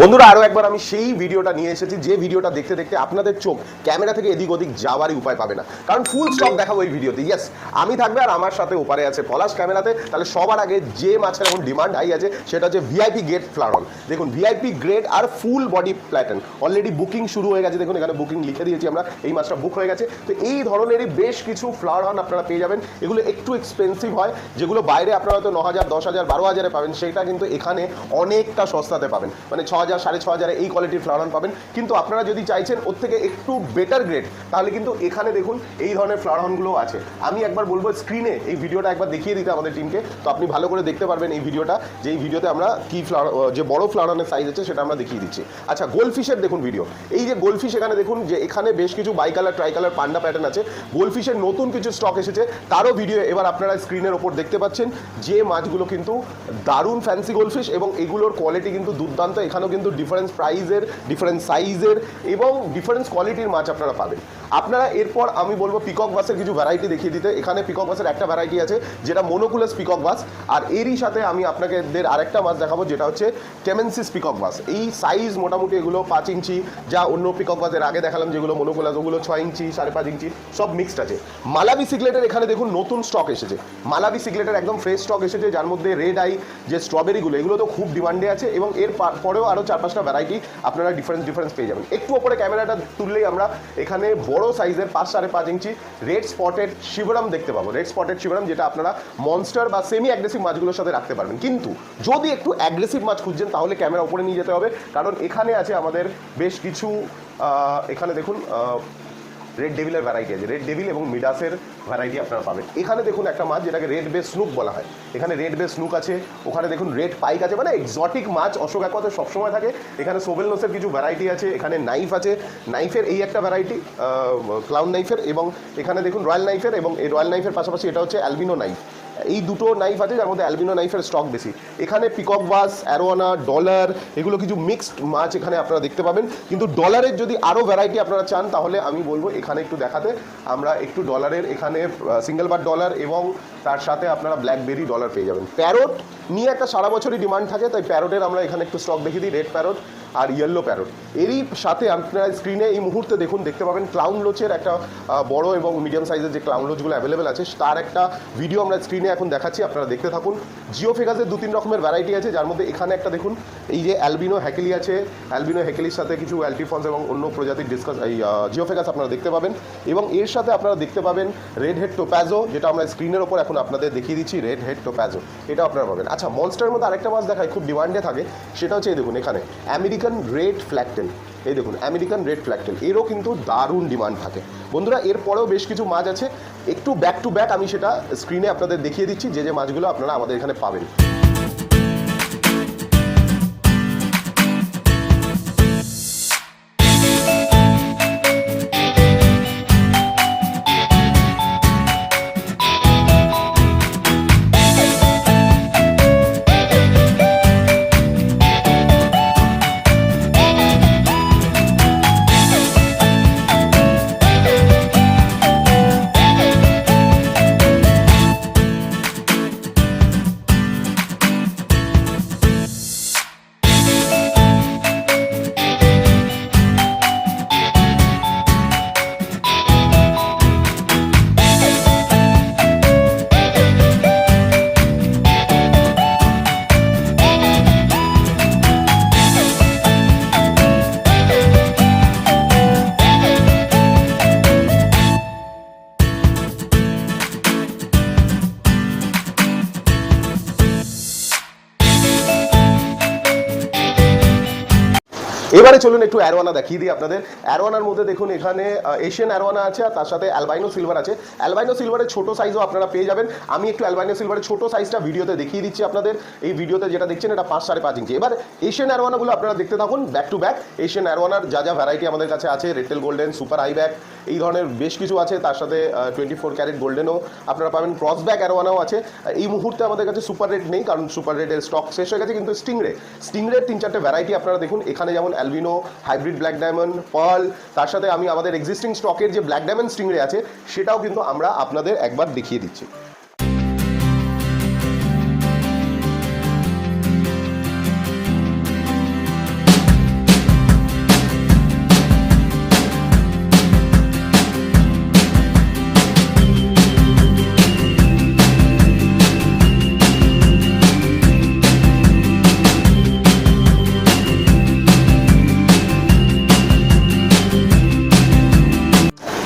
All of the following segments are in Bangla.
বন্ধুরা আরও একবার আমি সেই ভিডিওটা নিয়ে এসেছি, যে ভিডিওটা দেখতে দেখতে আপনাদের চোখ ক্যামেরা থেকে এদিক ওদিক যাওয়ারই উপায় পাবে না। কারণ ফুল স্টক দেখাবো এই ভিডিওতে। ইয়েস আমি থাকবে আর আমার সাথে ওপারে আছে পলাশ ক্যামেরাতে। তাহলে সবার আগে যে মাছের এখন ডিমান্ড হাই আছে, সেটা হচ্ছে ভিআইপি গেট ফ্লারন দেখুন ভিআইপি গ্রেড আর ফুল বডি প্ল্যাটন অলরেডি বুকিং শুরু হয়ে গেছে। দেখুন, এখানে বুকিং লিখে দিয়েছি আমরা। এই মাছটা বুক হয়ে গেছে। তো এই ধরনেরই বেশ কিছু ফ্লারন আপনারা পেয়ে যাবেন। এগুলো একটু এক্সপেন্সিভ হয়। যেগুলো বাইরে আপনারা হয়তো ন হাজার দশ হাজার বারো হাজারে পাবেন, সেটা কিন্তু এখানে অনেকটা সস্তাতে পাবেন। মানে ছ হাজার, সাড়ে ছ হাজারে এই কোয়ালিটির ফ্লাওয়ার পাবেন। কিন্তু আপনারা যদি চাইছেন ওর থেকে একটু বেটার গ্রেড তাহলে কিন্তু এখানে দেখুন এই ধরনের ফ্লাওয়ারগুলো আছে। আমি একবার বলব স্ক্রিনে এই ভিডিওটা একবার দেখিয়ে দিতে আমাদের টিমকে তো আপনি ভালো করে দেখতে পারবেন এই ভিডিওটা, যে এই ভিডিওতে আমরা কি ফ্লাওয়ার যে বড় ফ্লাওয়ারের সাইজ আছে সেটা আমরা দেখিয়ে দিচ্ছি। আচ্ছা গোলফিশের দেখুন ভিডিও এই যে গোলফিশ এখানে দেখুন যে এখানে বেশ কিছু bi colour tri colour panda pattern আছে গোলফিশের নতুন কিছু স্টক এসেছে। তারও ভিডিও এবার আপনারা স্ক্রিনের ওপর দেখতে পাচ্ছেন যে মাছগুলো কিন্তু দারুণ ফ্যান্সি গোলফিশ এবং এগুলোর কোয়ালিটি কিন্তু দুর্দান্ত। এখানেও কিন্তু ডিফারেন্স প্রাইজের ডিফারেন্ট সাইজের এবং ডিফারেন্স কোয়ালিটির মাছ আপনারা পাবেন। আপনারা এরপর আমি বলব পিকক বাসের কিছু ভ্যারাইটি দেখিয়ে দিতে। এখানে পিকক বাসের একটা ভ্যারাইটি আছে, যেটা মোনোকুলাস পিকক বাস আর এরই সাথে আমি আপনাকে এদের আরেকটা মাছ দেখাবো, যেটা হচ্ছে টেমেন্সিস পিকক বাস এই সাইজ মোটামুটি এগুলো পাঁচ ইঞ্চি, যা অন্য পিকক বাসের আগে দেখালাম, যেগুলো মোনোকুলাস ওগুলো ছয় ইঞ্চি, সাড়ে পাঁচ ইঞ্চি, সব মিক্সড আছে। মালাবি সিগলেটের এখানে দেখুন নতুন স্টক এসেছে। মালাবি সিগলেটের একদম ফ্রেশ স্টক এসেছে, যার মধ্যে রেড আই যে স্ট্রবেরিগুলো এগুলো তো খুব ডিমান্ডে আছে এবং এর পরেও আরও চার পাঁচটা ভ্যারাইটি আপনারা ডিফারেন্স ডিফারেন্স পেয়ে যাবেন। একটু ওপরে ক্যামেরাটা তুললেই আমরা এখানে বড় সাইজের পাঁচ সাড়ে পাঁচ ইঞ্চি রেড স্পটেড শিবরাম দেখতে পাবো। রেড স্পটেড শিবরাম যেটা আপনারা মনস্টার বা সেমি অ্যাগ্রেসিভ মাছগুলোর সাথে রাখতে পারবেন। কিন্তু যদি একটু অ্যাগ্রেসিভ মাছ খুঁজছেন, তাহলে ক্যামেরা ওপরে নিয়ে যেতে হবে। কারণ এখানে আছে আমাদের বেশ কিছু এখানে দেখুন রেড ডেভিলের ভ্যারাইটি আছে। রেড ডেভিল এবং মিডাসের ভ্যারাইটি আপনারা পাবেন। এখানে দেখুন একটা মাছ যেটাকে রেড বেস স্নুক বলা হয়। এখানে রেড বেস স্নুক আছে, ওখানে দেখুন রেড পাইক আছে মানে এক্সটিক মাছ অশোক একতে সবসময় থাকে। এখানে সোবেল নোসের কিছু ভ্যারাইটি আছে, এখানে নাইফ আছে। নাইফের এই একটা ভ্যারাইটি ক্লাউন নাইফের এবং এখানে দেখুন রয়্যাল নাইফের এবং এই রয়্যাল নাইফের পাশাপাশি এটা হচ্ছে অ্যালবিনো নাইফ এই দুটো নাইফ আছে, যার মধ্যে অ্যালবিনো নাইফের স্টক বেশি। এখানে পিকক বাস অ্যারোয়ানা ডলার এগুলো কিছু মিক্সড মাছ এখানে আপনারা দেখতে পাবেন। কিন্তু ডলারের যদি আরও ভ্যারাইটি আপনারা চান, তাহলে আমি বলব এখানে একটু দেখাতে। আমরা একটু ডলারের এখানে সিঙ্গেল বার ডলার এবং তার সাথে আপনারা ব্ল্যাকবেরি ডলার পেয়ে যাবেন। প্যারোট নিয়ে একটা সারা বছরই ডিমান্ড থাকে, তাই প্যারোটের আমরা এখানে একটু স্টক দেখিয়ে দিই রেড প্যারোট আর ইয়েলো প্যারোট এরই সাথে আপনারা স্ক্রিনে এই মুহূর্তে দেখুন, দেখতে পাবেন ক্লাউন লোচের একটা বড় এবং মিডিয়াম সাইজের যে ক্লাউন লোচগুলো অ্যাভেলেবেল আছে, তার একটা ভিডিও আমরা স্ক্রিনে এখন দেখাচ্ছি, আপনারা দেখতে থাকুন। জিও ফেগাসের দু তিন রকমের ভ্যারাইটি আছে, যার মধ্যে এখানে একটা দেখুন, এই যে অ্যালবিনো হ্যাকেলি আছে অ্যালবিনো হ্যাকেলির সাথে কিছু অ্যালটিফন্স এবং অন্য প্রজাতির ডিসকাস এই জিও ফেগাস আপনারা দেখতে পাবেন। এবং এর সাথে আপনারা দেখতে পাবেন রেড হেড টোপ্যাজো যেটা আমরা স্ক্রিনের ওপর এখন আপনাদের দেখিয়ে দিচ্ছি রেড হেড টোপ্যাজো এটা আপনারা পাবেন। আচ্ছা মনস্টারের মধ্যে আরেকটা মাছ দেখায় খুব ডিমান্ডে থাকে, সেটা হচ্ছে দেখুন, এখানে। আমেরিকান রেড ফ্ল্যাকটেল এই দেখুন আমেরিকান রেড ফ্ল্যাকটেল এরও কিন্তু দারুণ ডিমান্ড থাকে। বন্ধুরা, এরপরেও বেশ কিছু মাছ আছে। একটু ব্যাক টু ব্যাক আমি সেটা স্ক্রিনে আপনাদের দেখিয়ে দিচ্ছি যে যে মাছগুলো আপনারা আমাদের এখানে পাবেন। এবারে চলুন একটু অ্যারোয়ানা দেখিয়ে দিই আপনাদের। অ্যারোয়ানার মধ্যে দেখুন, এখানে এশিয়ান অ্যারোয়ানা আছে আর তার সাথে অ্যালবাইনো সিলভার আছে। অ্যালবাইনো সিলভারের ছোট সাইজও আপনারা পেয়ে যাবেন। আমি একটু অ্যালবাইনো সিলভারের ছোট সাইজটা ভিডিওতে দেখিয়ে দিচ্ছি আপনাদের। এই ভিডিওতে যেটা দেখছেন, এটা পাঁচ সাড়ে পাঁচ ইঞ্চি। এবার এশিয়ান অ্যারোয়ানাগুলো আপনারা দেখতে থাকুন ব্যাক টু ব্যাক এশিয়ান অ্যারোয়ানার যা যা ভ্যারাইটি আমাদের কাছে আছে red tail golden super high back এই ধরনের বেশ কিছু আছে। তার সাথে টোয়েন্টি ফোর ক্যারেট গোল্ডেনও আপনারা পাবেন। ক্রস ব্যাক অ্যারোয়ানাও আছে। এই মুহূর্তে আমাদের কাছে সুপার রেড নেই, কারণ সুপার রেডের স্টক শেষ হয়ে গেছে, কিন্তু স্টিংরে স্টিংরের তিন চারটে ভ্যারাইটি আপনারা দেখুন। এখানে যেমন albino hybrid black diamond pearl তার সাথে আমি আমাদের এক্সিস্টিং স্টকের যে ব্ল্যাক ডায়মন্ড স্টিংরে আছে, সেটাও কিন্তু আমরা আপনাদের একবার দেখিয়ে দিচ্ছি।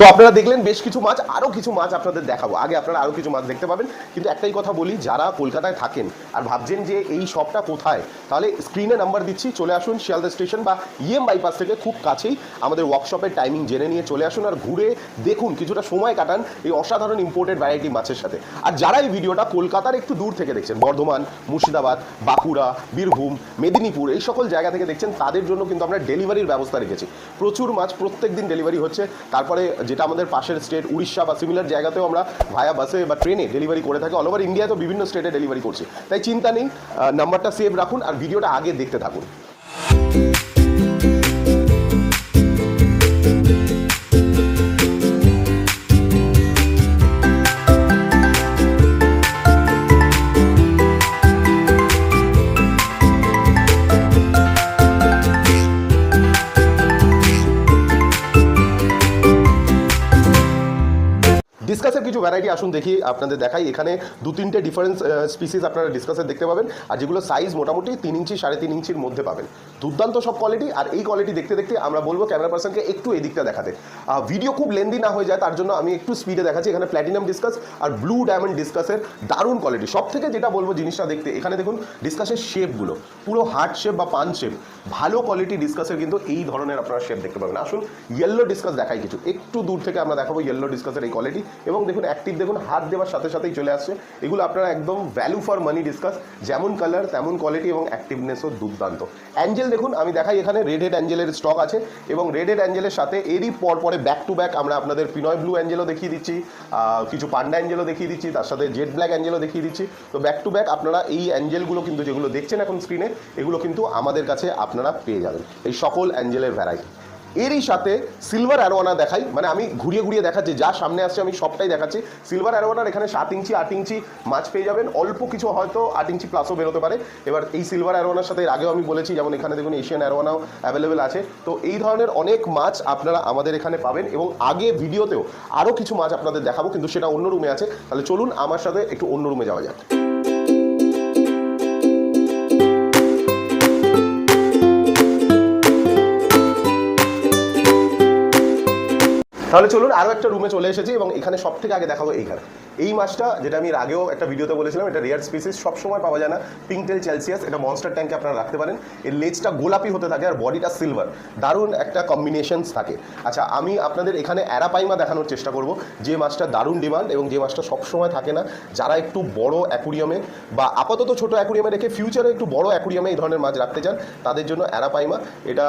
তো আপনারা দেখলেন বেশ কিছু মাছ আরও কিছু মাছ আপনাদের দেখাবো। আগে আপনারা আরও কিছু মাছ দেখতে পাবেন। কিন্তু একটাই কথা বলি, যারা কলকাতায় থাকেন আর ভাবছেন যে এই শপটা কোথায়, তাহলে স্ক্রিনে নাম্বার দিচ্ছি, চলে আসুন শিয়ালদা স্টেশন বা ইএম বাইপাস থেকে খুব কাছেই আমাদের ওয়ার্কশপের টাইমিং জেনে নিয়ে চলে আসুন আর ঘুরে দেখুন, কিছুটা সময় কাটান এই অসাধারণ ইম্পোর্টেড ভ্যারাইটি মাছের সাথে। আর যারা এই ভিডিওটা কলকাতার একটু দূর থেকে দেখছেন, বর্ধমান, মুর্শিদাবাদ, বাঁকুড়া, বীরভূম, মেদিনীপুর, এই সকল জায়গা থেকে দেখছেন, তাদের জন্য কিন্তু আমরা ডেলিভারির ব্যবস্থা রেখেছি। প্রচুর মাছ প্রত্যেক দিন ডেলিভারি হচ্ছে, তারপরে যেটা আমাদের পাশের স্টেট উড়িষ্যা বা সিমিলার জায়গাতেও আমরা ভায়া বাসে বা ট্রেনে ডেলিভারি করে থাকি। অল ওভার ইন্ডিয়াতেও বিভিন্ন স্টেটে ডেলিভারি করছে। তাই চিন্তা নেই নাম্বারটা সেভ রাখুন আর ভিডিওটা আগে দেখতে থাকুন। ডিসকাসের কিছু ভ্যারাইটি আসুন দেখি আপনাদের দেখাই। এখানে দু তিনটে ডিফারেন্স স্পিসিস আপনারা ডিসকাসের দেখতে পাবেন। আর যেগুলো সাইজ মোটামুটি তিন ইঞ্চি সাড়ে তিন ইঞ্চির মধ্যে পাবেন। দুর্দান্ত সব কোয়ালিটি আর এই কোয়ালিটি দেখতে দেখতে আমরা বলব ক্যামেরা পার্সনকে একটু এই দিকটা দেখাতে ভিডিও খুব লেন্দি না হয়ে যায়, তার জন্য আমি একটু স্পিডে দেখাচ্ছি। এখানে প্ল্যাটিনাম ডিসকাস আর ব্লু ডায়মন্ড ডিসকাসের দারুণ কোয়ালিটি সব থেকে যেটা বলব জিনিসটা দেখতে, এখানে দেখুন ডিসকাসের শেপগুলো পুরো হার্ট শেপ বা পান শেপ ভালো কোয়ালিটি ডিসকাসের কিন্তু এই ধরনের আপনারা শেপ দেখতে পাবেন। আসুন ইয়েলো ডিসকাস দেখাই কিছু। একটু দূর থেকে আমরা দেখাবো ইয়েলো ডিসকাসের এই কোয়ালিটি এবং দেখুন অ্যাক্টিভ দেখুন, হাত দেওয়ার সাথে সাথেই চলে আসছে। এগুলো আপনারা একদম ভ্যালু ফর মানি ডিসকাস যেমন কালার তেমন কোয়ালিটি এবং অ্যাক্টিভনেসও দুর্দান্ত। অ্যাঞ্জেল দেখুন, আমি দেখাই এখানে রেড হেড অ্যাঞ্জেলের স্টক আছে। এবং রেড হেড অ্যাঞ্জেলের সাথে এরই পর পরে ব্যাক টু ব্যাক আমরা আপনাদের পিনয় ব্লু অ্যাঞ্জেলও দেখিয়ে দিচ্ছি কিছু পান্ডা অ্যাঞ্জেলও দেখিয়ে দিচ্ছি, তার সাথে জেড ব্ল্যাক অ্যাঞ্জেলও দেখিয়ে দিচ্ছি। তো ব্যাক টু ব্যাক আপনারা এই অ্যাঞ্জেলগুলো কিন্তু যেগুলো দেখছেন এখন স্ক্রিনে এগুলো কিন্তু আমাদের কাছে আপনারা পেয়ে যাবেন। এই সকল অ্যাঞ্জেলের ভ্যারাইটি এরই সাথে সিলভার অ্যারোয়ানা দেখাই। মানে আমি ঘুরিয়ে ঘুরিয়ে দেখাচ্ছি, যা সামনে আসছে আমি সবটাই দেখাচ্ছি। সিলভার অ্যারোয়ানার এখানে সাত ইঞ্চি, আট ইঞ্চি মাছ পেয়ে যাবেন। অল্প কিছু হয়তো আট ইঞ্চি প্লাসও বেরোতে পারে। এবার এই সিলভার অ্যারোয়ানার সাথে এর আগেও আমি বলেছি, যেমন এখানে দেখুন এশিয়ান অ্যারোয়ানাও অ্যাভেলেবেল আছে। তো এই ধরনের অনেক মাছ আপনারা আমাদের এখানে পাবেন এবং আগে ভিডিওতেও আরও কিছু মাছ আপনাদের দেখাবো, কিন্তু সেটা অন্য রুমে আছে। তাহলে চলুন আমার সাথে একটু অন্য রুমে যাওয়া যাক। তাহলে চলুন আরও একটা রুমে চলে এসেছি এবং এখানে সব থেকে আগে দেখাবো এইখানে। এই মাছটা, যেটা আমি আগেও একটা ভিডিওতে বলেছিলাম, এটা রেয়ার স্পিসিস সবসময় পাওয়া যায় না। পিঙ্কটেল চেলসিয়াস এটা মনস্টার ট্যাঙ্কে আপনারা রাখতে পারেন। এর লেজটা গোলাপি হতে থাকে আর বডিটা সিলভার দারুণ একটা কম্বিনেশনস থাকে। আচ্ছা আমি আপনাদের এখানে অ্যারাপাইমা দেখানোর চেষ্টা করব। যে মাছটা দারুণ ডিমান্ড এবং যে মাছটা সবসময় থাকে না, যারা একটু বড় অ্যাকুরিয়ামে বা আপাতত ছোট অ্যাকুরিয়ামে রেখে ফিউচারে একটু বড় অ্যাকুরিয়ামে এই ধরনের মাছ রাখতে চান, তাদের জন্য অ্যারাপাইমা এটা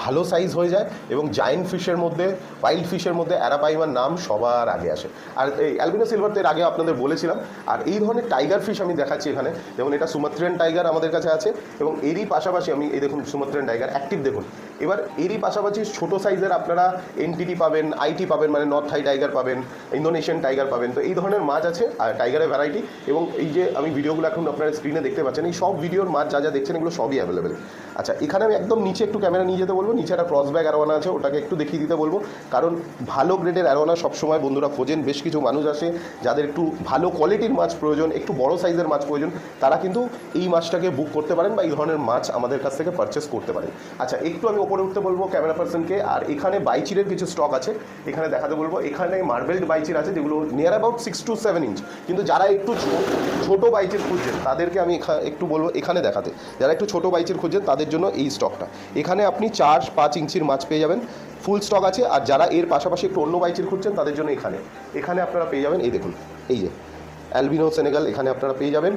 ভালো সাইজ হয়ে যায় এবং জায়েন্ট ফিশের মধ্যে ওয়াইল্ড ফিশের মধ্যে অ্যারাপাইমার নাম সবার আগে আসে। আর এই অ্যালবিনো সিলভার তো এর আগে আপনাদের বলেছিলাম। আর এই ধরনের টাইগার ফিশ আমি দেখাচ্ছি এখানে। যেমন এটা সুমাত্রিয়ান টাইগার আমাদের কাছে আছে এবং এরই পাশাপাশি আমি, এই দেখুন সুমাত্রিয়ান টাইগার অ্যাক্টিভ দেখুন। এবার এরই পাশাপাশি ছোট সাইজের আপনারা এনটিটি পাবেন আইটি পাবেন মানে নর্থ থাই টাইগার পাবেন ইন্দোনেশিয়ান টাইগার পাবেন। তো এই ধরনের মাছ আছে, আর টাইগারের ভ্যারাইটি এবং এই যে আমি ভিডিওগুলো এখন আপনারা স্ক্রিনে দেখতে পাচ্ছেন, এই সব ভিডিওর মাছ যা যা দেখছেন এগুলো সবই অ্যাভেলেবেল আচ্ছা এখানে আমি একদম নিচে একটু ক্যামেরা নিয়ে যেতে বলব। নিচে একটা ক্রস ব্যাগ অ্যারোয়ানা আছে, ওটাকে একটু দেখিয়ে দিতে বলব। কারণ ভালো গ্রেডের অ্যারোয়ানা সবসময় বন্ধুরা খোঁজেন। বেশ কিছু মানুষ আসে যাদের একটু ভালো কোয়ালিটির মাছ প্রয়োজন, একটু বড় সাইজের মাছ প্রয়োজন, তারা কিন্তু এই মাছটাকে বুক করতে পারেন বা এই ধরনের মাছ আমাদের কাছ থেকে পারচেস করতে পারেন। আচ্ছা একটু আমি ওপরে উঠতে বলব ক্যামেরা পার্সনকে আর এখানে বাইচিরের কিছু স্টক আছে, এখানে দেখাতে বলব। এখানে মার্বেলড বাইচির আছে, যেগুলো near about six to seven inch কিন্তু যারা একটু ছোট বাইচির খুঁজছেন, তাদেরকে আমি একটু বলব এখানে দেখাতে। যারা একটু ছোট বাইচির খুঁজছেন, তাদের জন্য এই স্টকটা এখানে আপনি চার পাঁচ ইঞ্চির মাছ পেয়ে যাবেন। ফুল স্টক আছে। আর যারা এর পাশাপাশি একটু অন্য বাইচির খুঁজছেন, তাদের জন্য এখানে। এখানে আপনারা পেয়ে যাবেন, এই দেখুন, এই যে অ্যালবিনো সেনেগাল এখানে আপনারা পেয়ে যাবেন।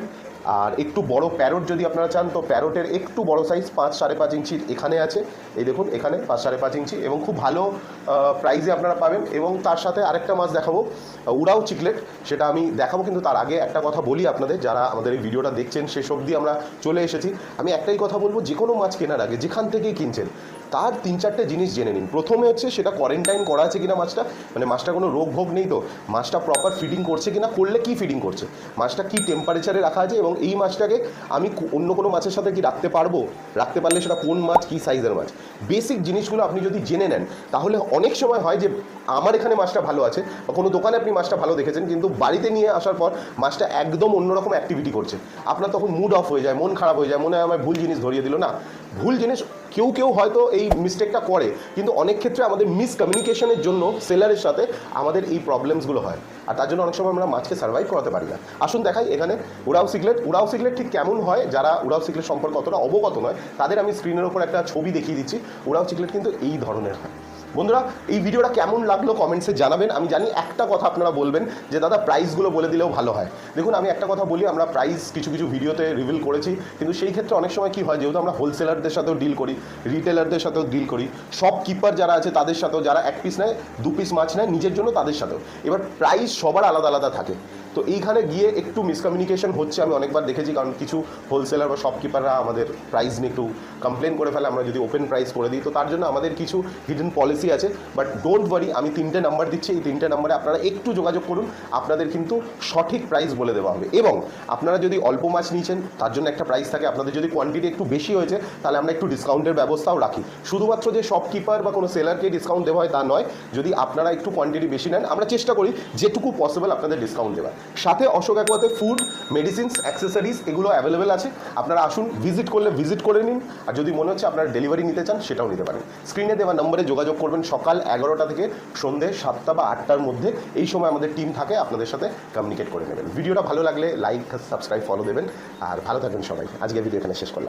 আর একটু বড় প্যারোট যদি আপনারা চান, তো প্যারোটের একটু বড় সাইজ পাঁচ সাড়ে পাঁচ ইঞ্চির এখানে আছে। এই দেখুন, এখানে পাঁচ সাড়ে পাঁচ ইঞ্চি এবং খুব ভালো প্রাইসে আপনারা পাবেন। এবং তার সাথে আরেকটা মাছ দেখাবো উড়াও চিকলেট সেটা আমি দেখাবো, কিন্তু তার আগে একটা কথা বলি আপনাদের, যারা আমাদের এই ভিডিওটা দেখছেন, শেষ অবধি আমরা চলে এসেছি। আমি একটাই কথা বলব যে কোনো মাছ কেনার আগে, যেখান থেকেই কিনছেন তার তিন চারটে জিনিস জেনে নিন। প্রথমে হচ্ছে সেটা কোয়ারেন্টাইন করা আছে কিনা মাছটা? মানে মাছটা কোনো রোগ ভোগ নেই তো? মাছটা প্রপার ফিডিং করছে কিনা? করলে কি ফিডিং করছে? মাছটা কি টেম্পারেচারে রাখা আছে? এবং এই মাছটাকে আমি অন্য কোনো মাছের সাথে কি রাখতে পারব? রাখতে পারলে সেটা কোন মাছ? কি সাইজের মাছ? বেসিক জিনিসগুলো আপনি যদি জেনে নেন, তাহলে অনেক সময় হয় যে আমার এখানে মাছটা ভালো আছে, বা কোনো দোকানে আপনি মাছটা ভালো দেখেছেন, কিন্তু বাড়িতে নিয়ে আসার পর মাছটা একদম অন্যরকম অ্যাক্টিভিটি করছে। আপনার তখন মুড অফ হয়ে যায়, মন খারাপ হয়ে যায়, মনে হয় আমার ভুল জিনিস ধরিয়ে দিল। না, ভুল জিনিস কেউ কেউ হয়তো এই মিস্টেকটা করে, কিন্তু অনেক ক্ষেত্রে আমাদের মিসকমিউনিকেশনের জন্য সেলারের সাথে আমাদের এই প্রবলেমসগুলো হয়। আর তার জন্য অনেক সময় আমরা মাছকে সার্ভাইভ করাতে পারি না। আসুন দেখাই এখানে উড়াও সিগলেট উড়াও সিগলেট ঠিক কেমন হয়? যারা উড়াও সিগলেট সম্পর্কে অতটা অবগত নয়, তাদের আমি স্ক্রিনের ওপর একটা ছবি দেখিয়ে দিচ্ছি। উড়াও সিগলেট কিন্তু এই ধরনের হয়। বন্ধুরা, এই ভিডিওটা কেমন লাগল কমেন্টসে জানাবেন। আমি জানি একটা কথা আপনারা বলবেন যে, দাদা প্রাইসগুলো বলে দিলেও ভালো হয়। দেখুন, আমি একটা কথা বলি, আমরা প্রাইস কিছু কিছু ভিডিওতে রিভিল করেছি, কিন্তু সেই ক্ষেত্রে অনেক সময় কি হয়, যেহেতু আমরা হোলসেলারদের সাথেও ডিল করি রিটেলারদের সাথেও ডিল করি সব কিপার যারা আছে তাদের সাথেও, যারা এক পিস নেয়, দু পিস মাছ নেয়, নিজের জন্য তাদের সাথেও। এবার প্রাইস সবার আলাদা আলাদা থাকে। তো এইখানে গিয়ে একটু মিসকমিউনিকেশন হচ্ছে, আমি অনেকবার দেখেছি, কারণ কিছু হোলসেলার বা শপকিপাররা আমাদের প্রাইস নিয়ে একটু কমপ্লেন করে ফেলে, আমরা যদি ওপেন প্রাইস করে দিই, তো তার জন্য আমাদের কিছু হিডেন পলিসি আছে। বাট ডোন্ট ওয়ারি আমি তিনটে নাম্বার দিচ্ছি, এই তিনটে নাম্বারে আপনারা একটু যোগাযোগ করুন, আপনাদের কিন্তু সঠিক প্রাইস বলে দেওয়া হবে। এবং আপনারা যদি অল্প মাছ নিয়েছেন, তার জন্য একটা প্রাইস থাকে, আপনাদের যদি কোয়ান্টিটি একটু বেশি হয়েছে, তাহলে আমরা একটু ডিসকাউন্টের ব্যবস্থাও রাখি। শুধুমাত্র যে শপকিপার বা কোনো সেলারকে ডিসকাউন্ট দেওয়া হয় তা নয়, যদি আপনারা একটু কোয়ান্টিটি বেশি নেন, আমরা চেষ্টা করি যেটুকু পসিবল আপনাদের ডিসকাউন্ট দেওয়ার। সাথে অশোক একোয়াতে ফুড মেডিসিনস অ্যাক্সেসারিজ এগুলো অ্যাভেলেবেল আছে। আপনারা আসুন ভিজিট করলে ভিজিট করে নিন। আর যদি মনে হচ্ছে আপনারা ডেলিভারি নিতে চান, সেটাও নিতে পারেন। স্ক্রিনে দেওয়া নম্বরে যোগাযোগ করবেন সকাল এগারোটা থেকে সন্ধে সাতটা বা আটটার মধ্যে। এই সময় আমাদের টিম থাকে, আপনাদের সাথে কমিউনিকেট করে নেবেন। ভিডিওটা ভালো লাগলে লাইক সাবস্ক্রাইব ফলো দেবেন। আর ভালো থাকবেন সবাই। আজকে ভিডিও এখানে শেষ করলাম।